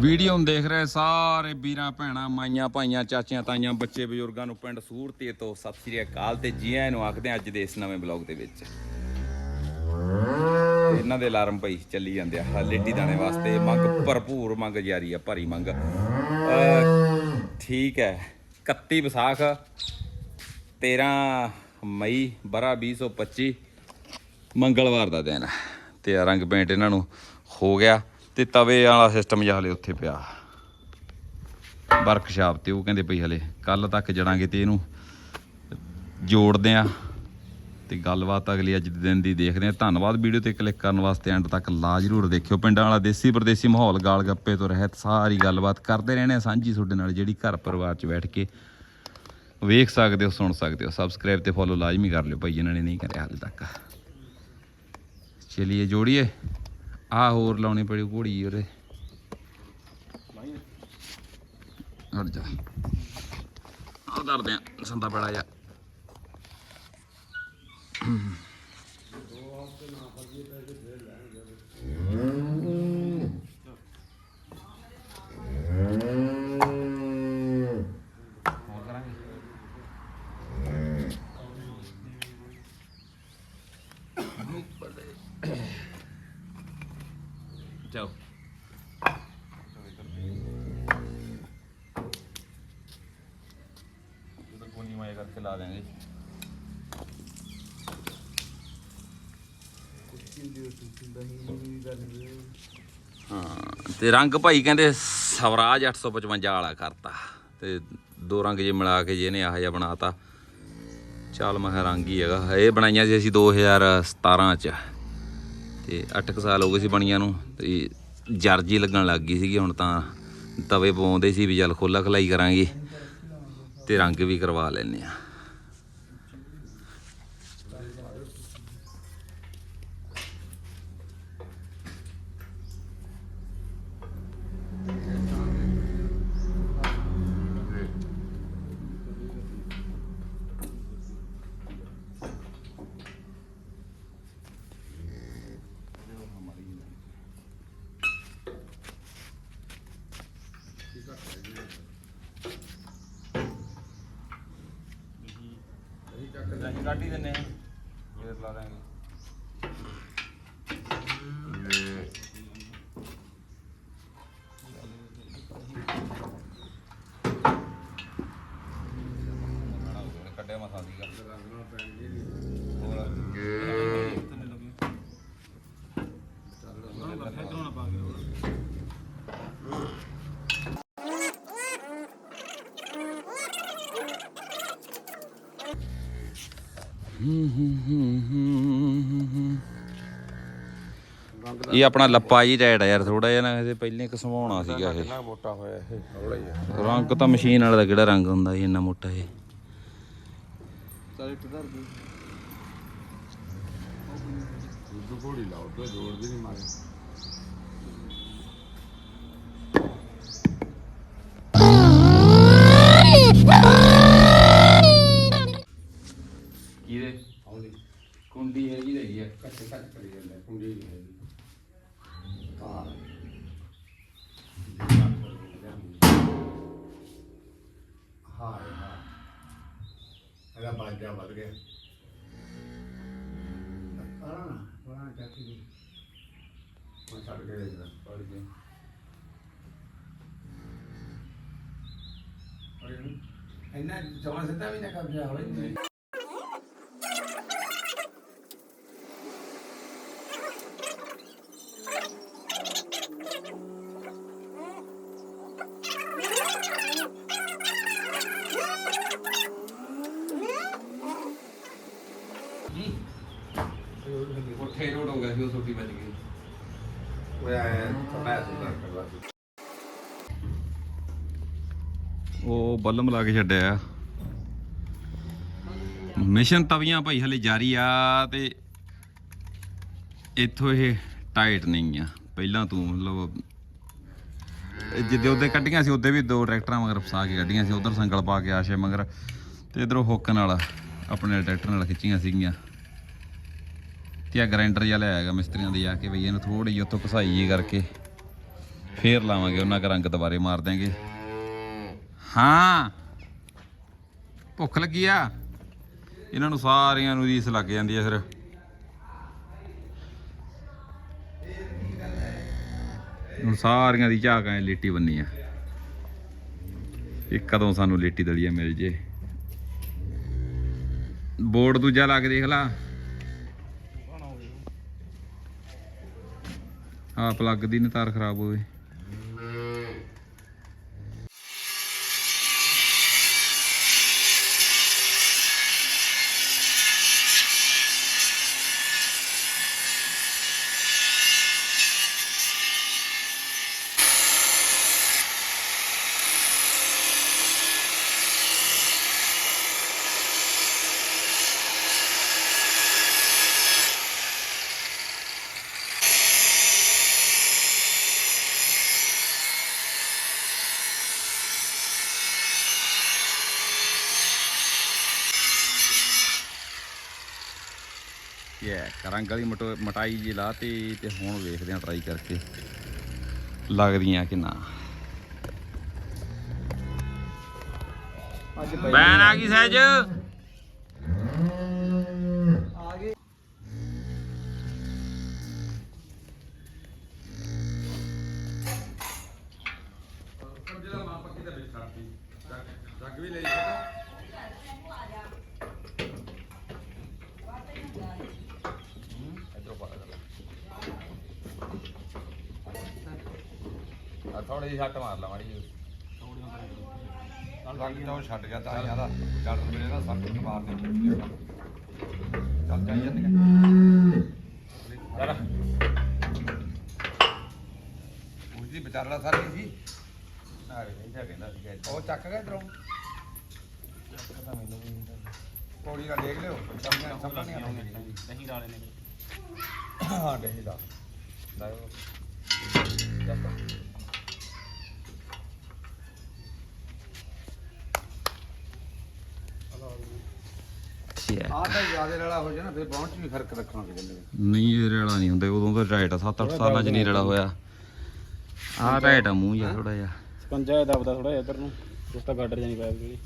Video ਨੂੰ ਦੇਖ ਰਹੇ ਸਾਰੇ ਵੀਰਾਂ, ਭੈਣਾਂ, ਮਾਈਆਂ, ਭਾਈਆਂ, ਚਾਚੀਆਂ, ਤਾਈਆਂ, ਬੱਚੇ, ਬਜ਼ੁਰਗਾਂ ਨੂੰ ਪਿੰਡ ਸੂਰਤੀ ਤੋਂ ਸਤਿ ਸ੍ਰੀ ਅਕਾਲ ਤੇ ਜੀ ਆਇਆਂ ਨੂੰ ਆਖਦੇ ਅੱਜ ਦੇ ਇਸ ਨਵੇਂ ਬਲੌਗ ਦੇ ਵਿੱਚ। ਇਹਨਾਂ ਦੇ ਅਲਾਰਮ ਭਾਈ ਚੱਲੀ ਜਾਂਦੇ ਆ ਲੇਡੀ ਦਾਣੇ ਵਾਸਤੇ ਮੰਗ, ਭਰਪੂਰ ਮੰਗ ਜਾਰੀ ਆ, ਭਾਰੀ ਮੰਗ। ਅਹ ਠੀਕ ਹੈ 31 ਵਿਸਾਖ 13 ਮਈ, ਬਰਾ 2025 ਮੰਗਲਵਾਰ ਦਾ ਦਿਨ ਹੈ ਤੇ ਆਹ ਰੰਗ ਪੇਂਟ ਇਹਨਾਂ ਨੂੰ ਹੋ ਗਿਆ। ਤੇ ਤਵੇ ਵਾਲਾ ਸਿਸਟਮ ਜਿਹਾ ਹਲੇ ਉੱਥੇ ਪਿਆ। ਵਰਕਸ਼ਾਪ ਤੇ ਉਹ ਕਹਿੰਦੇ ਪਈ ਹਲੇ ਕੱਲ ਤੱਕ ਜੜਾਂਗੇ ਤੇ ਇਹਨੂੰ ਜੋੜਦੇ ਆ ਤੇ ਗੱਲਬਾਤ ਅਗਲੀ ਅੱਜ ਦੇ ਦਿਨ ਦੀ ਦੇਖਦੇ ਆ। ਧੰਨਵਾਦ ਵੀਡੀਓ ਤੇ ਕਲਿੱਕ ਕਰਨ ਵਾਸਤੇ ਐਂਡ ਤੱਕ ਲਾ ਜਰੂਰ ਦੇਖਿਓ। ਪਿੰਡਾਂ ਵਾਲਾ ਦੇਸੀ ਪਰਦੇਸੀ ਮਾਹੌਲ ਗਾਲ ਗੱਪੇ ਤੋਂ ਰਹਿਤ ਸਾਰੀ ਗੱਲਬਾਤ ਕਰਦੇ ਰਹਿਣੇ ਆ। ਸਾਂਝੀ ਤੁਹਾਡੇ ਨਾਲ ਜਿਹੜੀ ਘਰ ਪਰਿਵਾਰ 'ਚ ਬੈਠ ਕੇ ਵੇਖ ਸਕਦੇ ਹੋ, ਸੁਣ ਸਕਦੇ ਹੋ। ਸਬਸਕ੍ਰਾਈਬ ਤੇ ਫੋਲੋ ਲਾਜ਼ਮੀ ਕਰ ਲਿਓ ਭਾਈ ਇਹਨਾਂ ਨੇ ਨਹੀਂ ਕਰਿਆ ਹਾਲੇ ਤੱਕ। ਚਲਿਏ ਜੋੜੀਏ। ਆ ਹੋਰ ਲਾਉਣੀ ਪੜੀ ਘੋੜੀ ਉਰੇ ਹਟ ਜਾ। ਆ ਦਰਦੇ ਆ ਸੰਦਾ ਬੜਾ ਜਾ। ਹੋਰ ਤੇ ਰੰਗ ਭਾਈ ਕਹਿੰਦੇ ਸਵਰਾਜ 855 ਵਾਲਾ ਕਰਤਾ। ਤੇ ਦੋ ਰੰਗ ਜੇ ਮਿਲਾ ਕੇ ਜਿਹਨੇ ਇਹਨੇ ਆਹ ਜਿਹਾ ਬਣਾਤਾ। ਚੱਲ ਮੈਂ ਕਿਹਾ ਰੰਗ ਹੀ ਹੈਗਾ। ਇਹ ਬਣਾਈਆਂ ਸੀ ਅਸੀਂ 2017 ਚ। ਤੇ 8 ਕੁ ਸਾਲ ਹੋ ਗਏ ਸੀ ਬਣੀਆਂ ਨੂੰ। ਤੇ ਜਰਜੀ ਲੱਗਣ ਲੱਗ ਗਈ ਸੀਗੀ। ਹੁਣ ਤਾਂ ਤਵੇ ਪਵਾਉਂਦੇ ਸੀ ਵੀ ਚੱਲ ਖੋਲਾ ਖਲਾਈ ਕਰਾਂਗੇ। ਤੇ ਰੰਗ ਵੀ ਕਰਵਾ ਲੈਨੇ ਆ ਅਸੀਂ ਕੱਢ ਹੀ ਦਿੰਨੇ ਆ। ਫੇਰ ਲਾ ਦਾਂਗੇ ਇਹ ਆਪਣਾ ਲੱਪਾ ਹੀ ਟਾਇਟ ਆ ਯਾਰ ਥੋੜਾ ਜਿਹਾ ਨਾ ਇਹਦੇ ਪਹਿਲੇ ਇੱਕ ਸਮਾਉਣਾ ਸੀਗਾ ਇਹ। ਕਿੰਨਾ ਮੋਟਾ ਹੋਇਆ ਇਹ ਹੌਲਾ ਹੀ ਹੈ ਰੰਗ ਤਾਂ ਮਸ਼ੀਨ ਵਾਲਾ ਦਾ ਕਿਹੜਾ ਰੰਗ ਹੁੰਦਾ ਸੀ ਇੰਨਾ ਮੋਟਾ ਇਹ। ਚੱਲ ਇੱਟ ਧਰ ਦੇ ਦੁੱਧ ਘੋੜੀ ਲਾਓ ਤੇ ਜੋੜ ਵੀ ਨਹੀਂ ਮਾਰੇ। ਕਿਹਦੇ? ਹੌਲੀ ਕੁੰਡੀ ਹੈਗੀ ਰਹੀ ਹੈ ਕੱਟ ਕੱਟ ਕਰੀ ਜਾਂਦਾ ਕੁੰਡੀ ਨਹੀਂ ਹੈਗੀ। ਹਾਂ। ਹਾਂ ਹਾਂ। ਇਹਦਾ ਬਾਜਾ ਵੱਧ ਗਿਆ। ਆਣਾ ਨਾ ਆਣਾ ਚਾਹਤੀ ਮੈਂ ਛੱਡ ਕੇ ਦੇਖਦਾ ਪੜ ਗਿਆ ਇੰਨਾ ਜਮਾ ਸਿੱਧਾ ਵੀ ਨਾ ਕਬਜ਼ਾ ਹੋਵੇ ਉੱਥੇ ਰੋਡ ਹੋ ਗਿਆ ਸੀ ਉਹ ਛੋਟੀ ਵੱਜ ਗਈ ਉਹ ਆਇਆ ਤਾਂ ਸੁਧਾਰ ਕਰਵਾ ਉਹ ਲਾ ਕੇ ਛੱਡਿਆ ਆ। ਮਿਸ਼ਨ ਤਵੀਆਂ ਭਾਈ ਹਲੇ ਜਾਰੀ ਆ ਤੇ ਇੱਥੋਂ ਇਹ ਟਾਈਟ ਨਹੀਂ ਆ। ਪਹਿਲਾਂ ਤੂੰ ਮਤਲਬ ਇਹ ਜਿੱਦੇ ਉਹਦੇ ਕੱਢੀਆਂ ਸੀ, ਉਹਦੇ ਵੀ ਦੋ ਟਰੈਕਟਰਾਂ ਮਗਰ ਫਸਾ ਕੇ ਕੱਢੀਆਂ ਸੀ। ਉਧਰ ਸੰਗਲ ਪਾ ਕੇ ਆਸ਼ੇ ਮਗਰ ਤੇ ਇਧਰੋਂ ਹੁੱਕ ਨਾਲ, ਆਪਣੇ ਟਰੈਕਟਰ ਨਾਲ ਖਿੱਚੀਆਂ ਸੀਗੀਆਂ। ਤੇ ਆ ਗ੍ਰਾਈਂਡਰ ਜਿਹਾ ਲਿਆ ਹੈਗਾ ਮਿਸਤਰੀਆਂ ਦੇ ਜਾ ਕੇ ਬਈ ਇਹਨੂੰ ਥੋੜੀ ਜਿਹੀ ਉੱਥੋਂ ਘਸਾਈ ਕਰਕੇ ਫੇਰ ਲਾਵਾਂਗੇ, ਉਹਨਾਂ ਕ ਰੰਗ ਦੁਬਾਰੇ ਮਾਰ ਦਿਆਂਗੇ। ਹਾਂ। ਭੁੱਖ ਲੱਗੀ ਆ? ਇਹਨਾਂ ਨੂੰ ਸਾਰਿਆਂ ਨੂੰ ਰੀਸ ਲੱਗ ਜਾਂਦੀ ਆ ਫਿਰ। ਹੁਣ ਸਾਰੀਆਂ ਦੀ ਝਾਕ ਐ ਲੇਟੀ ਬੰਨੀ ਆ। ਇਹ ਕਦੋਂ ਸਾਨੂੰ ਲੇਟੀ ਦਲੀਆ ਮਿਲ ਜੇ। ਬੋਰਡ ਦੂਜਾ ਲਾ ਕੇ ਦੇਖ ਲਾ। ਆ ਪਲੱਗ ਦੀ ਨਾ ਤਾਰ ਖਰਾਬ ਹੋਵੇ। ਯਾ ਰੰਗ ਵਾਲੀ ਮਟੋ- ਮਟਾਈ ਜੀ ਲਾਤੀ ਤੇ ਹੁਣ ਵੇਖਦੇ ਆ ਟਰਾਈ ਕਰਕੇ ਲੱਗਦੀਆਂ ਕਿ ਨਾ। ਅੱਜ ਬੈਨ ਆ ਗਈ ਸਹਿਜ। ਜੱਗ ਵੀ ਆ ਥੋੜੀ ਜਿਹੀ ਹੱਟ ਮਾਰ ਲਾ ਮਾੜੀ ਜਿਹੀ। ਰੰਗ ਤਾਂ ਉਹ ਛੱਡ ਗਿਆ ਤਾਂ ਯਾਰਾ ਗੱਲ ਮੇਰੇ ਨਾਲ ਸੱਟ ਨੂੰ ਮਾਰ ਦੇ। ਚੱਲ ਜਾਈ ਜਾਂਦੇ ਚੱਲ। ਉਸ ਦੀ ਵਿਚਾਰਾ ਸਾਰੀ ਇੱਥੇ ਕਹਿੰਦਾ ਸੀ ਕਿ ਉਹ ਚੱਕ ਗਿਆ ਇਧਰੋਂ। ਪੌੜੀ ਦਾ ਦੇਖ ਲਿਓ। ਸਮਝ ਸਮਝ ਨਹੀਂ ਆਉਂਦੀ ਦਹੀਂ ਵਾਲੇ ਨੇ ਹਾਂ ਦੇਖ ਦਾ ਲਾਓ ਆ ਤਾਂ ਜ਼ਿਆਦਾ ਰਲਾ ਹੋ ਜਾਣਾ ਫਿਰ ਪਹੁੰਚ ਵੀ ਫ਼ਰਕ ਰੱਖਣਾ ਕਿ ਜਾਂਦੇ ਨਹੀਂ ਇਹ ਰੇਲਾ ਨਹੀਂ ਹੁੰਦਾ ਉਦੋਂ ਤਾਂ ਟਾਈਟ ਆ 7-8 ਸਾਲਾਂ ਚ ਨਹੀਂ ਰੇਲਾ ਹੋਇਆ। ਆਹ ਟਾਈਟ ਆ ਮੂੰਹ ਜਿਹਾ ਥੋੜਾ ਜਿਹਾ। ਸਕੰਜਾ ਦਬਦਾ ਥੋੜਾ ਜਿਹਾ ਇੱਧਰ ਨੂੰ ਉਸ ਤਾਂ ਗਾਡਰ ਜਾਨੀ ਪਾਇਆ ਜਿਹੜੀ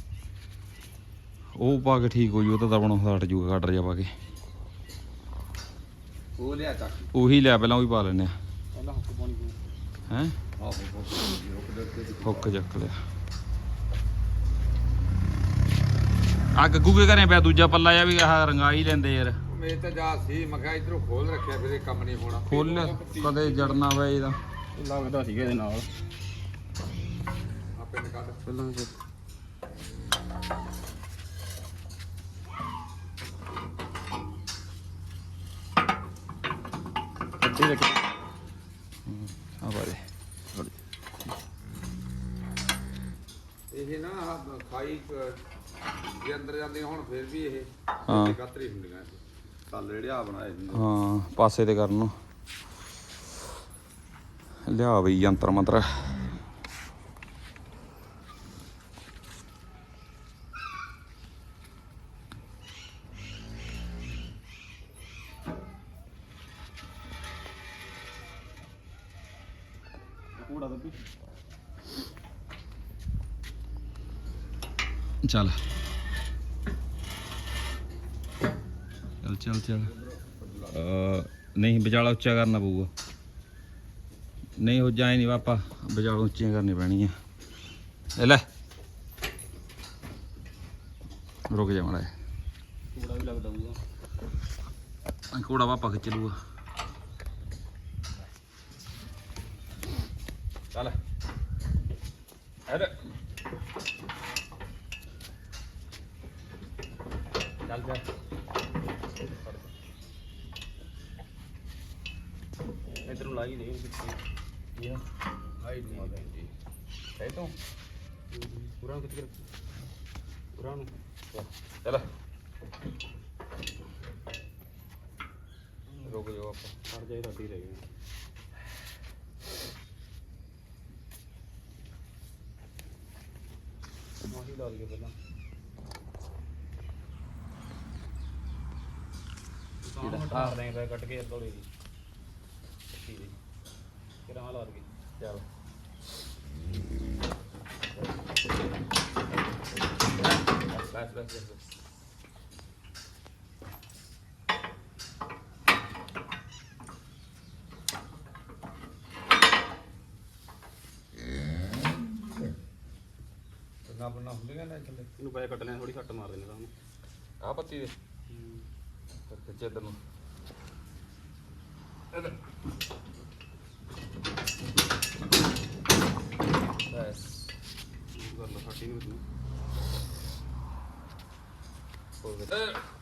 ਉਹ ਪਾ ਕੇ ਠੀਕ ਹੋ ਜੂ ਉਹ ਤਾਂ ਦਬਣੋਂ ਹਟ ਜੂਗਾ ਕੱਟ ਜਾ ਪਾ ਕੇ। ਉਹ ਲਿਆ ਚੱਕ। ਉਹੀ ਲਿਆ ਪਹਿਲਾਂ ਉਹ ਪਾ ਲੈਨੇ ਆ। ਪਹਿਲਾਂ ਹੱਕ ਪਾਉਣੀ ਹੈ? ਆਹੋ ਹੁੱਕ ਚੱਕ ਲਿਆ। ਆ ਗੱਗੂ ਕੇ ਘਰੇ ਪਿਆ ਦੂਜਾ ਪੱਲਾ ਆ ਵੀ ਆਹ ਰੰਗਾ ਹੀ ਲੈਂਦੇ ਯਾਰ। ਮੇਰੇ ਤਾਂ ਜਾ ਸੀ ਮੈਂ ਕਿਹਾ ਇਧਰੋਂ ਖੋਲ ਰੱਖਿਆ ਫਿਰ ਇਹ ਕੰਮ ਨਹੀਂ ਹੋਣਾ। ਖੋਲ ਲਿਆ, ਕਦੇ ਜੜਨਾ ਵੇ ਇਹਦਾ। ਇਹ ਲੱਗਦਾ ਸੀਗਾ ਇਹਦੇ ਨਾਲ। ਆਪੇ ਨਿਕਾਲ। ਪਹਿਲਾਂ ਜੇ ਅੱਧੀ ਰੱਖ ਆ ਬਾਰੇ ਇਹ ਨਾ ਆਹ ਖਾਈ ਕ- ਜੇ ਅੰਦਰ ਜਾਂਦੇ ਹੁਣ ਫਿਰ ਵੀ ਇਹ ਹਾਂ। ਕਾਤਰੀ ਹੁੰਦੀਆਂ ਇਹ। ਤਲ ਜਿਹੜੇ ਆ ਬਣਾਏ ਹੁੰਦੇ ਹਾਂ ਪਾਸੇ ਤੇ ਕਰਨ ਨੂੰ। ਲਿਆ ਬਈ ਯੰਤਰ ਮੰਤਰ। ਕੂੜਾ ਦੱਬੀ ਚੱਲ। ਚੱਲ ਚੱਲ। ਨਹੀਂ ਵਿਚਾਲਾ ਉੱਚਾ ਕਰਨਾ ਪਊਗਾ। ਨਹੀਂ ਹੋ ਜਾਏ ਨਹੀਂ ਪਾਪਾ ਵਿਚਾਲਾ ਉੱਚੀਆਂ ਕਰਨੀ ਪੈਣੀਆਂ ਇਹ ਲੈ। ਰੁਕ ਜਾ ਮਾੜਾ। ਕੂੜਾ ਵੀ ਲੱਗਦਾ ਹੋਊਗਾ। ਕੋੜਾ ਪਾਪਾ ਖਿੱਚ ਲੂਗਾ ਚੱਲ। ਐਡ ਚੱਲ ਜਾ। ਇਧਰੋਂ ਲਾਈ ਦੇ ਇਹ ਹਾਈ ਨਹੀਂ ਸਹੀ ਤੋਂ? ਪੂਰਾ ਨੂੰ ਕਿੱਥੇ ਪੂਰਾ ਨੂੰ ਚੱਲ। ਰੁਕ ਜਾਓ ਆਪਾਂ। ਫੜ ਜਾਏ ਤੁਹਾਡੀ ਰਹਿ ਗਈ। ਮਾਹੀ ਲਾ ਲਈਏ ਪਹਿਲਾਂ। ਜਿਹੜਾ ਹਾਰ ਰਹੇ ਕੱਟ ਕੇ ਨੇ ਥੋੜੀ ਸੱਟ ఇది కిరాణాల వరకు నువ్వు భయకట్టలేని కూడా కట్ట మారదు రాను ఆపత్తి ఇది చేద్దాము ਲਓ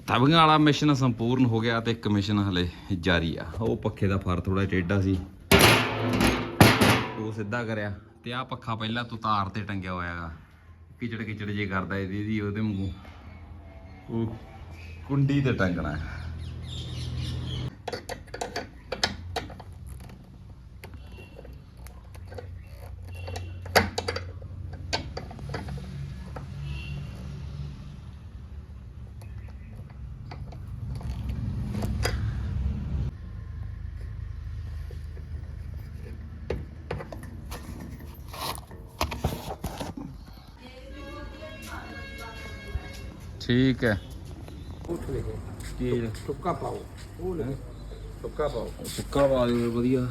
ਤਵੀਆਂ ਵਾਲਾ ਮਿਸ਼ਨ ਸੰਪੂਰਨ ਹੋ ਗਿਆ ਤੇ ਇੱਕ ਮਿਸ਼ਨ ਹਲੇ ਜਾਰੀ ਆ। ਉਹ ਪੱਖੇ ਦਾ ਫਰ ਥੋੜਾ ਟੇਢਾ ਸੀ। ਉਹ ਸਿੱਧਾ ਕਰਿਆ ਤੇ ਆ ਪੱਖਾ ਪਹਿਲਾਂ ਤੋਂ ਤਾਰ ਤੇ ਟੰਗਿਆ ਹੋਇਆ ਹੋਇਆਗਾ ਕਿਚੜ ਕਿਚੜ ਜੇ ਕਰਦਾ ਇਹਦੀ ਇਹਦੀ, ਉਹਦੇ ਵਾਂਗੂ ਉਹ ਕੁੰਡੀ ਤੇ ਟੰਗਣਾ। ਹੈ ਠੀਕ ਹੈ। ਕੀ ਟੁੱਕਾ ਪਾਓ। ਉਹ ਲੈ। ਟੁੱਕਾ ਪਾਓ। ਸੁੱਕਾ ਪਾ ਦਿਓ ਵਧੀਆ।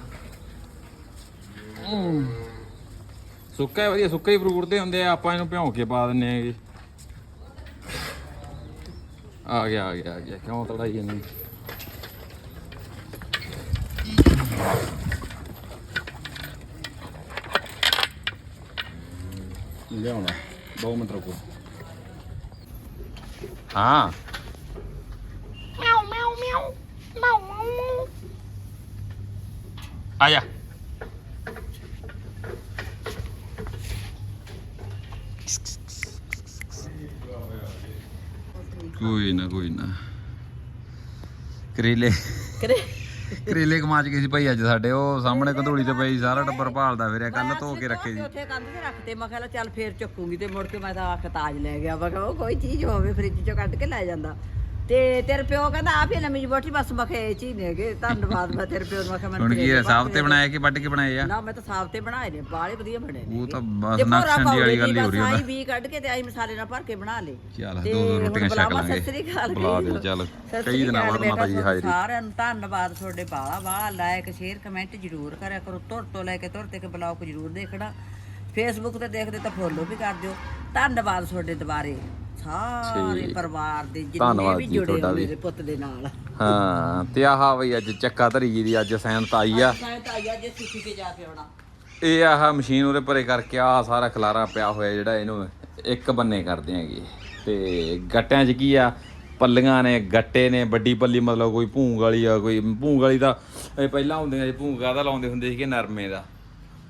ਸੁੱਕਾ ਹੀ ਵਧੀਆ ਸੁੱਕਾ ਹੀ ਫਰੂਟ ਦੇ ਹੁੰਦੇ ਆ ਆਪਾਂ ਇਹਨੂੰ ਭਿਉਂ ਕੇ ਪਾ ਦਿੰਨੇ ਆਗੇ ਆ ਗਿਆ ਆ ਗਿਆ ਆ ਗਿਆ। ਕਿਉਂ ਤੜਾਈ ਜਾਂਦੀ? ਲਿਆਉਣਾ। 2 ਮਿੰਟ ਰੁਕੋ ਹਾਂ ਆ ਜਾ। ਕੋਈ ਨਾ ਕੋਈ ਨਾ। ਕਰੇਲੇ। ਕਰੇਲੇ ਕਮਾਚ ਗਏ ਸੀ ਭਾਈ ਅੱਜ ਸਾਡੇ ਉਹ ਸਾਹਮਣੇ ਕੰਧੂੜੀ ਤੇ ਪਈ ਸਾਰਾ ਟੱਬਰ ਭਾਲਦਾ ਫਿਰਿਆ ਕੱਲ ਧੋ ਕੇ ਰੱਖੇ ਸੀ। ਉੱਥੇ ਕੰਧ ਤੇ ਰੱਖਤੇ ਮੈਂ ਕਿਹਾ ਚੱਲ ਫੇਰ ਚੱਕੂਗੀ ਤੇ ਮੁੜ ਕੇ ਮੈਂ ਤਾਂ ਆਖ ਤਾਜ ਲੈ ਗਿਆ ਮੈਂ ਕਿਹਾ ਉਹ ਕੋਈ ਚੀਜ਼ ਹੋਵੇ ਫ੍ਰਿਜ ਚੋਂ ਕੱਢ ਕੇ ਲੈ ਜਾਂਦਾ। ਤੇ ਤੇਰੇ ਪਿਓ ਕਹਿੰਦਾ ਆ ਫੇ ਨਵੀਂ ਬੋਟੀ ਬਸ ਮੈਂ ਕਿਹਾ ਇਹ ਚੀਜ਼ ਨਹੀਂ ਹੈਗੇ ਧੰਨਵਾਦ ਮੈਂ ਤੇਰੇ ਪਿਓ ਨੂੰ ਮੈਂ ਕਿਹਾ ਮੈਨੂੰ ਹੁਣ ਕੀ ਹੈ ਸਾਫ਼ ਤੇ ਬਣਾਏ ਕਿ ਵੱਢ ਕੇ ਬਣਾਏ ਆ? ਨਾ ਮੈਂ ਤਾਂ ਸਾਫ਼ ਤੇ ਬਣਾਏ ਨੇ ਬਾਲੇ ਵਧੀਆ ਬਣੇ ਨੇ ਉਹ ਤਾਂ ਬਸ ਨਕਸ਼ਣ ਦੀ ਵਾਲੀ ਗੱਲ ਹੀ ਹੋ ਰਹੀ ਬਸ ਆਈ ਵੀ ਕੱਢ ਕੇ ਤੇ ਆਈ ਮਸਾਲੇ ਨਾਲ ਭਰ ਕੇ ਬਣਾ ਲੇ ਚੱਲ ਦੋ ਦੋ ਰੋਟੀਆਂ ਛਕ ਲਾਂਗੇ। ਸਤਿ ਸ੍ਰੀ ਅਕਾਲ ਬੁਲਾ ਦੇ। ਚੱਲ ਕਈ ਦਿਨਾਂ ਬਾਅਦ ਮਾਤਾ ਜੀ ਹਾਜ਼ਰੀ ਸਾਰਿਆਂ ਨੂੰ ਧੰਨਵਾਦ ਤੁਹਾਡੇ ਬਾਲਾ ਬਾਲਾ ਲਾਇਕ ਸ਼ੇਅਰ ਕਮੈਂਟ ਜ਼ਰੂਰ ਕਰਿਆ ਕਰੋ ਤੁਰ ਤੋਂ ਲੈ ਕੇ ਤੁਰ ਤੇ ਕੇ ਬਲੌਗ ਜ਼ਰੂਰ ਦੇਖਣਾ। ਫੇਸਬੁੱਕ ਤੇ ਦੇਖਦੇ ਤਾਂ ਫੋਲੋ ਵੀ ਕਰ ਦਿਓ। ਧੰਨਵਾਦ ਤੁਹਾਡੇ ਦੁਬਾਰੇ। ਸਾਰੇ ਠੀਕ। ਪਰਿਵਾਰ ਦੇ ਜਿੰਨੇ ਧੰਨਵਾਦ ਵੀ ਜੀ ਜੁੜੇ ਤੁਹਾਡਾ ਵੀ। ਮੇਰੇ ਪੁੱਤ ਦੇ ਨਾਲ। ਹਾਂ ਤੇ ਆਹ ਬਈ ਅੱਜ ਚੱਕਾ ਧਰੀ ਜੀ ਦੀ ਅੱਜ ਸੈਨਤ ਆਈ ਆ। ਮੈਂ ਤਾਂ ਆਇਆ ਜੇ ਸੁਖੀ ਕੇ ਜਾ ਕੇ ਆਉਣਾ। ਇਹ ਆਹ ਮਸ਼ੀਨ ਉਹਦੇ ਪਰੇ ਕਰਕੇ ਆ ਸਾਰਾ ਖਲਾਰਾ ਪਿਆ ਹੋਇਆ ਜਿਹੜਾ ਇਹਨੂੰ ਇੱਕ ਬੰਨੇ ਕਰਦੇ ਹੈਗੇ। ਤੇ ਗੱਟਿਆਂ 'ਚ ਕੀ ਆ? ਪੱਲੀਆਂ ਨੇ ਗੱਟੇ ਨੇ ਵੱਡੀ ਪੱਲੀ ਮਤਲਬ ਕੋਈ ਭੂੰਗ ਵਾਲੀ ਆ ਕੋਈ ਭੂੰਗ ਵਾਲੀ ਦਾ ਇਹ ਪਹਿਲਾਂ ਹੁੰਦੀਆਂ ਸੀ ਭੂੰਗ ਕਾਹਦਾ ਲਾਉਂਦੇ ਹੁੰਦੇ ਸੀਗੇ ਨਰਮੇ ਦਾ।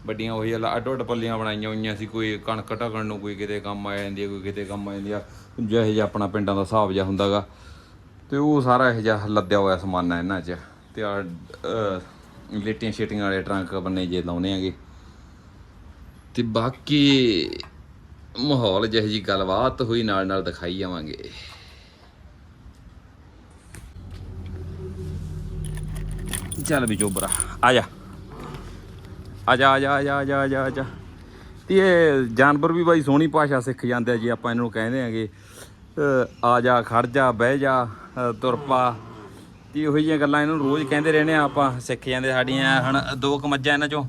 ਵੱਡੀਆਂ ਉਹੀ ਅੱਡੋ ਅੱਡ ਪੱਲੀਆਂ ਬਣਾਈਆਂ ਹੋਈਆਂ ਸੀ, ਕੋਈ ਕਣਕ ਢਕਣ ਨੂੰ ਕੋਈ ਕਿਤੇ ਕੰਮ ਆ ਜਾਂਦੀ ਹੈ, ਕੋਈ ਕਿਤੇ ਕੰਮ ਆ ਜਾਂਦੀ ਆ। ਜਿਹੋ ਜਿਹਾ ਆਪਣਾ ਪਿੰਡਾਂ ਦਾ ਹਿਸਾਬ ਜਿਹਾ ਹੁੰਦਾਗਾ ਤੇ ਉਹ ਸਾਰਾ ਇਹ ਜਿਹਾ ਲੱਦਿਆ ਹੋਇਆ ਸਮਾਨ ਹੈ ਇਹਨਾਂ 'ਚ। ਤੇ ਆ ਲੇਟੀਆਂ ਸ਼ੇਟੀਆਂ ਵਾਲੇ ਟਰੰਕ ਬੰਨੇ ਜੇ ਲਾਉਨੇ ਆਗੇ। ਤੇ ਬਾਕੀ ਮਾਹੌਲ ਜਿਹੀ ਜੀ ਗੱਲਬਾਤ ਹੋਈ, ਨਾਲ ਨਾਲ ਦਿਖਾਈ ਜਾਵਾਂਗੇ ਚੱਲ ਵੀ ਚੋਬਰਾ ਆ ਜਾ। ਆ ਜਾ ਆ ਜਾ ਆ ਜਾ ਆ ਜਾ ਆ ਜਾ ਇਹ ਜਾਨਵਰ ਵੀ ਬਾਈ ਸੋਹਣੀ ਭਾਸ਼ਾ ਸਿੱਖ ਜਾਂਦੇ ਆ ਜੀ ਆਪਾਂ ਇਹਨਾਂ ਨੂੰ ਕਹਿੰਦੇ ਆਂਗੇ। ਅ, ਆ ਜਾ ਖੜ ਜਾ ਬਹਿ ਜਾ ਅ, ਤੁਰ ਪਾ। ਤੇ ਉਹੋ ਜਿਹੀਆਂ ਗੱਲਾਂ ਇਹਨਾਂ ਨੂੰ ਰੋਜ਼ ਕਹਿੰਦੇ ਰਹਿੰਦੇ ਆ ਆਪਾਂ ਸਿੱਖ ਜਾਂਦੇ ਸਾਡੀਆਂ। ਹੁਣ ਦੋ ਕਮੱਜਾਂ ਇਹਨਾਂ ਚੋਂ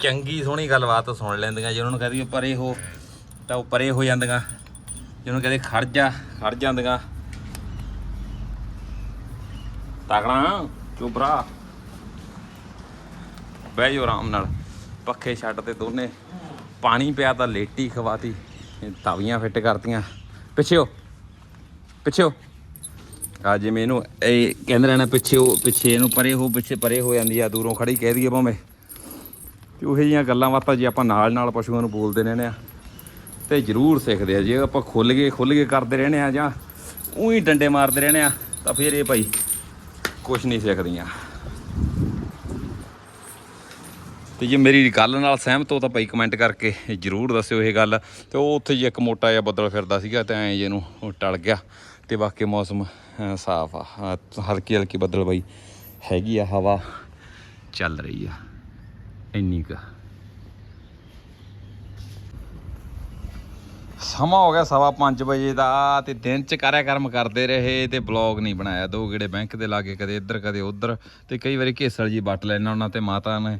ਚੰਗੀ ਸੋਹਣੀ ਗੱਲਬਾਤ ਸੁਣ ਲੈਂਦੀਆਂ ਜੇ ਉਹਨਾਂ ਨੂੰ ਕਹਦੀ ਪਰੇ ਹੋ ਤਾਂ ਉਹ ਪਰੇ ਹੋ ਜਾਂਦੀਆਂ। ਜਿਹਨੂੰ ਕਹਿੰਦੇ ਖੜ ਜਾ ਖੜ ਜਾਂਦੀਆਂ। ਤਕੜਾ ਚੁਬਰਾ ਬਹਿ ਜਾਓ ਆਰਾਮ ਨਾਲ। ਪੱਖੇ ਛੱਡ ਤੇ ਦੋਨੇ। ਪਾਣੀ ਪਿਆ ਤਾਂ ਲੇਟੀ ਖਵਾਤੀ। ਤਵੀਆਂ ਫਿੱਟ ਕਰਤੀਆਂ। ਪਿੱਛੇ ਹੋ। ਪਿੱਛੇ ਹੋ। ਆ ਜਿਵੇਂ ਇਹਨੂੰ ਇਹ ਕਹਿੰਦੇ ਰਹਿਣਾ ਪਿੱਛੇ ਹੋ ਪਿੱਛੇ ਇਹਨੂੰ ਪਰੇ ਹੋ, ਪਿੱਛੇ ਪਰੇ ਹੋ ਜਾਂਦੀ ਆ, ਦੂਰੋਂ ਖੜੀ ਕਹਿ ਦਈਏ ਭਾਵੇਂ। ਤੇ ਉਹੇ ਜੀਆਂ ਗੱਲਾਂ ਬਾਤਾਂ ਜੇ ਆਪਾਂ ਨਾਲ ਨਾਲ ਪਸ਼ੂਆਂ ਨੂੰ ਬੋਲਦੇ ਰਹਿੰਦੇ ਆ ਤੇ ਜ਼ਰੂਰ ਸਿੱਖਦੇ ਆ। ਜੇ ਆਪਾਂ ਖੁੱਲ ਕੇ ਖੁੱਲ ਕੇ ਕਰਦੇ ਰਹਿੰਦੇ ਆ ਜਾਂ ਉਹੀ ਡੰਡੇ ਮਾਰਦੇ ਰਹਿੰਦੇ ਆ ਤਾਂ ਫਿਰ ਇਹ ਭਾਈ ਕੁਝ ਨਹੀਂ ਸਿੱਖਦੀਆਂ। ਤੇ ਜੇ ਮੇਰੀ ਗੱਲ ਨਾਲ ਸਹਿਮਤ ਹੋ ਤਾਂ ਭਾਈ ਕਮੈਂਟ ਕਰਕੇ ਜਰੂਰ ਦੱਸਿਓ ਇਹ ਗੱਲ। ਤੇ ਉਹ ਉੱਥੇ ਜੇ ਇੱਕ ਮੋਟਾ ਜਿਹਾ ਬੱਦਲ ਫਿਰਦਾ ਸੀਗਾ ਤੇ ਐਂ ਜਿਹਨੂੰ ਨੂੰ ਟਲ ਗਿਆ। ਤੇ ਬਾਕੀ ਮੌਸਮ ਸਾਫ਼ ਆ। ਹਲਕੀ ਹਲਕੀ ਬੱਦਲ ਬਾਈ ਹੈਗੀ ਆ, ਹਵਾ ਚੱਲ ਰਹੀ ਆ। ਇੰਨੀ ਕੁ। ਸਮਾਂ ਹੋ ਗਿਆ ਸਵਾ 5 ਵਜੇ ਦਾ, ਤੇ ਦਿਨ ਚ ਕਾਰਿਆ ਕਰਮ ਕਰਦੇ ਰਹੇ ਤੇ ਬਲੌਗ ਨਹੀਂ ਬਣਾਇਆ। ਦੋ ਗੇੜੇ ਬੈਂਕ ਦੇ ਲਾਗੇ, ਕਦੇ ਇੱਧਰ, ਕਦੇ ਉੱਧਰ। ਤੇ ਕਈ ਵਾਰੀ ਘੇਸਲ ਜੀ ਵੱਟ ਲੈਣਾ ਉਹਨਾਂ ਤੇ, ਮਾਤਾ ਨੇ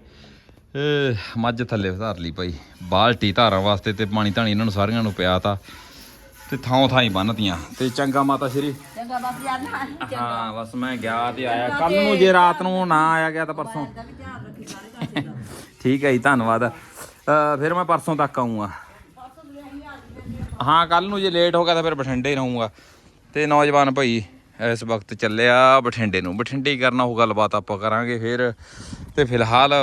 ਮੱਝ ਥੱਲੇ ਧਾਰ ਲਈ ਭਾਈ। ਬਾਲਟੀ ਧਾਰਾਂ ਵਾਸਤੇ ਤੇ ਪਾਣੀ ਧਾਣੀ ਇਹਨਾਂ ਨੂੰ ਸਾਰੀਆਂ ਨੂੰ ਪਿਆ ਤਾ। ਤੇ ਥਾਂ ਥਾਂ ਹੀ ਬੰਨਤੀਆਂ। ਤੇ ਚੰਗਾ ਮਾਤਾ ਸ਼੍ਰੀ। ਚੰਗਾ ਬਸ ਹਾਂ ਬਸ ਮੈਂ ਗਿਆ ਤੇ ਆਇਆ। ਕੱਲ ਨੂੰ ਜੇ ਰਾਤ ਨੂੰ ਨਾ ਆਇਆ ਗਿਆ ਤਾਂ ਪਰਸੋਂ। ਠੀਕ ਹੈ ਜੀ ਧੰਨਵਾਦ। ਫਿਰ ਮੈਂ ਪਰਸੋਂ ਤੱਕ ਆਉਂਗਾ ਹਾਂ ਕੱਲ ਨੂੰ ਜੇ ਲੇਟ ਹੋ ਗਿਆ ਤਾਂ ਫਿਰ ਬਠਿੰਡੇ ਹੀ ਰਹੂੰਗਾ। ਤੇ ਨੌਜਵਾਨ ਭਾਈ ਇਸ ਵਕਤ ਚੱਲਿਆ ਬਠਿੰਡੇ ਨੂੰ। ਬਠਿੰਡੇ ਹੀ ਕਰਨਾ ਉਹ ਗੱਲਬਾਤ ਆਪਾਂ ਕਰਾਂਗੇ ਫਿਰ। ਤੇ ਫਿਲਹਾਲ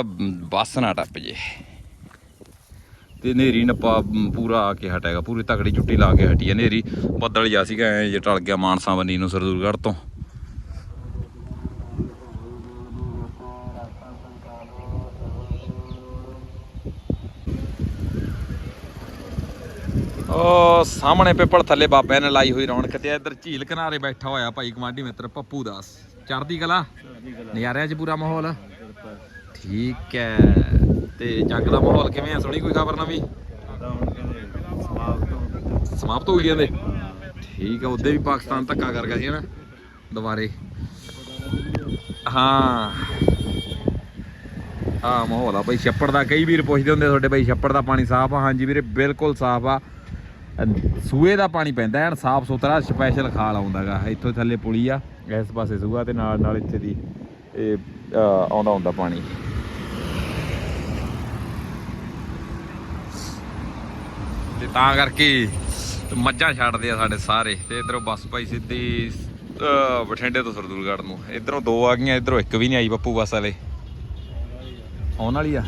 ਬੱਸ ਨਾ ਟੱਪ ਜੇ। ਤੇ ਨੇਰੀ ਨੱਪਾ ਪੂਰਾ ਆ ਕੇ ਹਟੇਗਾ ਪੂਰੀ ਤਕੜੀ ਚੁੱਟੀ ਲਾ ਕੇ ਹਟੀ ਹੈ ਨੇਰੀ ਬੱਦਲ ਜਾ ਸੀਗਾ, ਐ ਜੇ ਟਲ ਗਿਆ ਮਾਨਸਾ ਬੰਨੀ ਨੂੰ ਸਰਦੂਲਗੜ੍ਹ ਤੋਂ। ਉਹ ਸਾਹਮਣੇ ਪਿੱਪਲ ਥੱਲੇ ਬਾਬਿਆਂ ਨੇ ਲਾਈ ਹੋਈ ਰੌਣਕ ਤੇ ਇੱਧਰ ਝੀਲ ਕਿਨਾਰੇ ਬੈਠਾ ਹੋਇਆ ਭਾਈ ਕਮਾਂਡੀ ਮਿੱਤਰ ਪੱਪੂ ਦਾਸ। ਚੜ੍ਹਦੀ ਕਲਾ? ਨਜ਼ਾਰਿਆਂ 'ਚ ਪੂਰਾ ਮਾਹੌਲ? ਠੀਕ ਹੈ। ਤੇ ਜੱਗ ਦਾ ਮਾਹੌਲ ਕਿਵੇਂ ਆ? ਸੁਣੀ ਕੋਈ ਖਬਰ ਨਵੀਂ? ਸਮਾਪਤ ਹੋ ਗਈ ਕਹਿੰਦੇ। ਠੀਕ ਆ ਉਹਦੇ ਵੀ ਪਾਕਿਸਤਾਨ ਧੱਕਾ ਕਰ ਗਿਆ ਸੀ ਨਾ ਦੁਬਾਰੇ। ਹਾਂ। ਆ ਮਾਹੌਲ ਆ ਬਈ ਛੱਪੜ ਦਾ ਕਈ ਵੀਰ ਪੁੱਛਦੇ ਹੁੰਦੇ ਤੁਹਾਡੇ ਬਈ ਛੱਪੜ ਦਾ ਪਾਣੀ ਸਾਫ਼ ਆ? ਹਾਂਜੀ ਵੀਰੇ, ਬਿਲਕੁਲ ਸਾਫ਼ ਆ। ਸੂਏ ਦਾ ਪਾਣੀ ਪੈਂਦਾ, ਐਨ ਸਾਫ਼ ਸੁਥਰਾ ਸਪੈਸ਼ਲ ਖਾਲ ਆਉਂਦਾਗਾ, ਇੱਥੋਂ ਥੱਲੇ ਪੁਲੀ ਆ, ਇਸ ਪਾਸੇ ਸੂਆ ਤੇ ਨਾਲ ਨਾਲ ਇੱਥੇ ਦੀ ਇਹ ਆਉਂਦਾ ਹੁੰਦਾ ਪਾਣੀ। ਤੇ ਤਾਂ ਕਰਕੇ ਮੱਝਾਂ ਛੱਡਦੇ ਆ ਸਾਡੇ ਸਾਰੇ, ਤੇ ਇਧਰੋਂ ਬੱਸ ਭਾਈ ਸਿੱਧੀ ਬਠਿੰਡੇ ਤੋਂ ਸਰਦੂਲਗੜ੍ਹ ਨੂੰ। ਇਧਰੋਂ ਦੋ ਆ ਗਈਆਂ, ਇਧਰੋਂ ਇੱਕ ਵੀ ਨਹੀਂ ਆਈ ਬੱਪੂ ਬੱਸ ਵਾਲੇ। ਆਉਣ ਵਾਲੀ ਆ।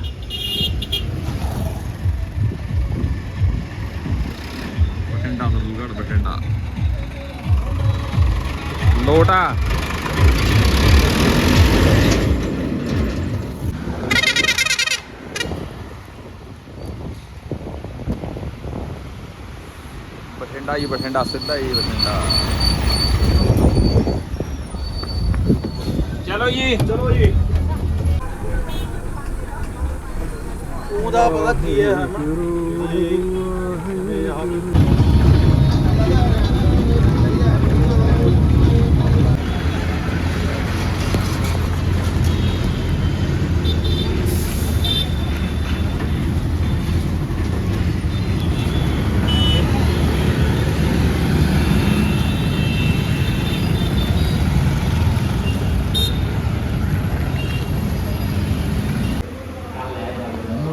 ਲੋਟਾ। ਬਠਿੰਡਾ ਜੀ ਬਠਿੰਡਾ ਸਿੱਧਾ ਹੀ ਬਠਿੰਡਾ। ਚਲੋ ਜੀ। ਚਲੋ ਜੀ। ਉਹਦਾ ਪਤਾ ਕੀ ਹੈ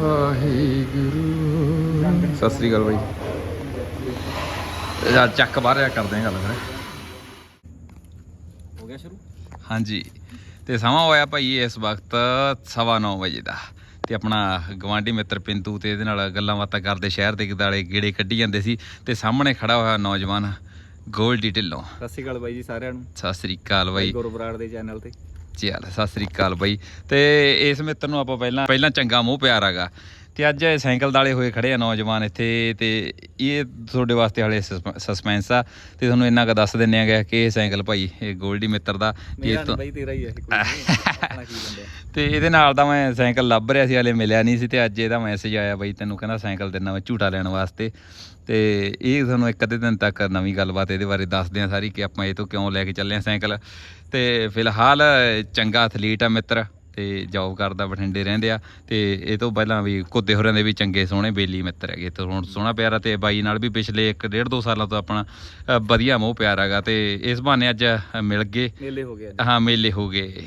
ਵਾਹਿਗੁਰੂ। ਸਤਿ ਸ੍ਰੀ ਅਕਾਲ ਬਾਈ। ਯਾਰ ਚੱਕ ਬਾਹਰ ਆ ਕਰਦੇ ਆ ਗੱਲ ਫਿਰ। ਹੋ ਗਿਆ ਸ਼ੁਰੂ? ਹਾਂਜੀ। ਤੇ ਸਮਾਂ ਹੋਇਆ ਭਾਈ ਇਸ ਵਕਤ ਸਵਾ ਨੌ ਵਜੇ ਦਾ। ਤੇ ਆਪਣਾ ਗਵਾਂਢੀ ਮਿੱਤਰ ਪਿੰਤੂ ਤੇ ਇਹਦੇ ਨਾਲ ਗੱਲਾਂ ਬਾਤਾਂ ਕਰਦੇ ਸ਼ਹਿਰ ਦੇ ਕਿਦਾਲੇ ਗੇੜੇ ਕੱਢੀ ਜਾਂਦੇ ਸੀ। ਤੇ ਸਾਹਮਣੇ ਖੜਾ ਹੋਇਆ ਨੌਜਵਾਨ ਗੋਲਡੀ ਢਿੱਲੋਂ। ਸਤਿ ਸ਼੍ਰੀ ਅਕਾਲ ਬਾਈ ਜੀ ਸਾਰਿਆਂ ਨੂੰ। ਸਤਿ ਸ੍ਰੀ ਅਕਾਲ ਬਾਈ। ਗੁਰੂ ਬਰਾੜ ਦੇ ਚੈਨਲ ਤੇ। ਚੱਲ ਸਤਿ ਸ੍ਰੀ ਅਕਾਲ ਬਾਈ। ਤੇ ਇਸ ਮਿੱਤਰ ਨੂੰ ਆਪਾਂ ਪਹਿਲਾਂ ਪਹਿਲਾਂ ਚੰਗਾ ਮੂੰਹ ਪਿਆਰ ਹੈਗਾ। ਤੇ ਅੱਜ ਇਹ ਸਾਈਕਲ ਦਾਲੇ ਹੋਏ ਖੜੇ ਆ ਨੌਜਵਾਨ ਇੱਥੇ ਤੇ ਇਹ ਤੁਹਾਡੇ ਵਾਸਤੇ ਹਾਲੇ ਸਸਪੈਂਸ ਆ ਤੇ ਤੁਹਾਨੂੰ ਇੰਨਾ ਕੁ ਦੱਸ ਦਿੰਨੇ ਆਗਾ ਕਿ ਇਹ ਸਾਈਕਲ ਭਾਈ ਇਹ ਗੋਲਡੀ ਮਿੱਤਰ ਦਾ ਮੇਰਾ ਇਹ ਤੋਂ ਬਾਈ ਤੇਰਾ ਹੀ ਹੈ ਤੇ ਇਹਦੇ ਨਾਲ ਦਾ ਮੈਂ ਸਾਈਕਲ ਲੱਭ ਰਿਹਾ ਸੀ ਹਲੇ ਮਿਲਿਆ ਨਹੀਂ ਸੀ ਤੇ ਅੱਜ ਇਹਦਾ ਮੈਸੇਜ ਆਇਆ ਬਈ ਤੈਨੂੰ ਕਹਿੰਦਾ ਸਾਈਕਲ ਦੇਣਾ ਮੈਂ ਝੂਟਾ ਲੈਣ ਵਾਸਤੇ। ਤੇ ਇਹ ਤੁਹਾਨੂੰ ਇੱਕ ਅੱਧੇ ਦਿਨ ਤੱਕ ਨਵੀਂ ਗੱਲਬਾਤ ਇਹਦੇ ਬਾਰੇ ਦੱਸਦੇ ਆ ਸਾਰੀ ਕਿ ਆਪਾਂ ਇਹ ਤੋਂ ਕਿਉਂ ਲੈ ਕੇ ਚੱਲੇ ਆ ਸਾਈਕਲ। ਤੇ ਫਿਲਹਾਲ ਚੰਗਾ ਐਥਲੀਟ ਆ ਮਿੱਤਰ। ਤੇ ਜੌਬ ਕਰਦਾ ਬਠਿੰਡੇ ਰਹਿੰਦੇ ਆ। ਤੇ ਇਹ ਤੋਂ ਪਹਿਲਾਂ ਵੀ ਕੁੱਦੇ ਹੋਰਾਂ ਦੇ ਵੀ ਚੰਗੇ ਸੋਹਣੇ ਬੇਲੀ ਮਿੱਤਰ ਹੈਗੇ। ਤੇ ਹੁਣ ਸੋਹਣਾ ਪਿਆਰਾ ਤੇ ਬਾਈ ਨਾਲ ਵੀ ਪਿਛਲੇ 1 ਡੇਢ 2 ਸਾਲਾਂ ਤੋਂ ਆਪਣਾ ਵਧੀਆ ਮੋਹ ਪਿਆਰ ਹੈਗਾ। ਤੇ ਇਸ ਬਹਾਨੇ ਅੱਜ ਮਿਲ ਗਏ। ਮੇਲੇ ਹੋ ਗਿਆ ਹਾਂ ਮੇਲੇ ਹੋ ਗਏ।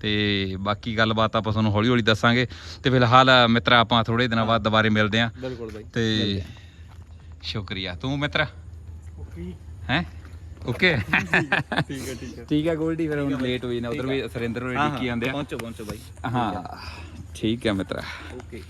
ਤੇ ਬਾਕੀ ਗੱਲਬਾਤ ਆਪਾਂ ਤੁਹਾਨੂੰ ਹੌਲੀ ਹੌਲੀ ਦੱਸਾਂਗੇ। ਤੇ ਫਿਲਹਾਲ ਮਿੱਤਰਾ ਆਪਾਂ ਥੋੜੇ ਦਿਨਾਂ ਬਾਅਦ ਦੁਬਾਰੇ ਮਿਲਦੇ ਆਂ। ਬਿਲਕੁਲ ਬਾਈ। ਤੇ ਸ਼ੁਕਰੀਆ। ਤੂੰ ਮਿੱਤਰਾ? ਓਕੇ। ਹੈ? ਓਕੇ ਠੀਕ ਹੈ ਠੀਕ ਹੈ ਠੀਕ ਹੈ। ਗੋਲਡੀ ਫਿਰ ਹੁਣ ਲੇਟ ਹੋਈ ਨਾ ਉਧਰ ਵੀ ਸੁਰਿੰਦਰ ਹੋਰੀ ਡਿੱਕੀ ਜਾਂਦੇ ਆ। ਪਹੁੰਚੋ ਪਹੁੰਚੋ ਬਾਈ। ਹਾਂ ਠੀਕ ਹੈ ਮਿੱਤਰਾ। ਓਕੇ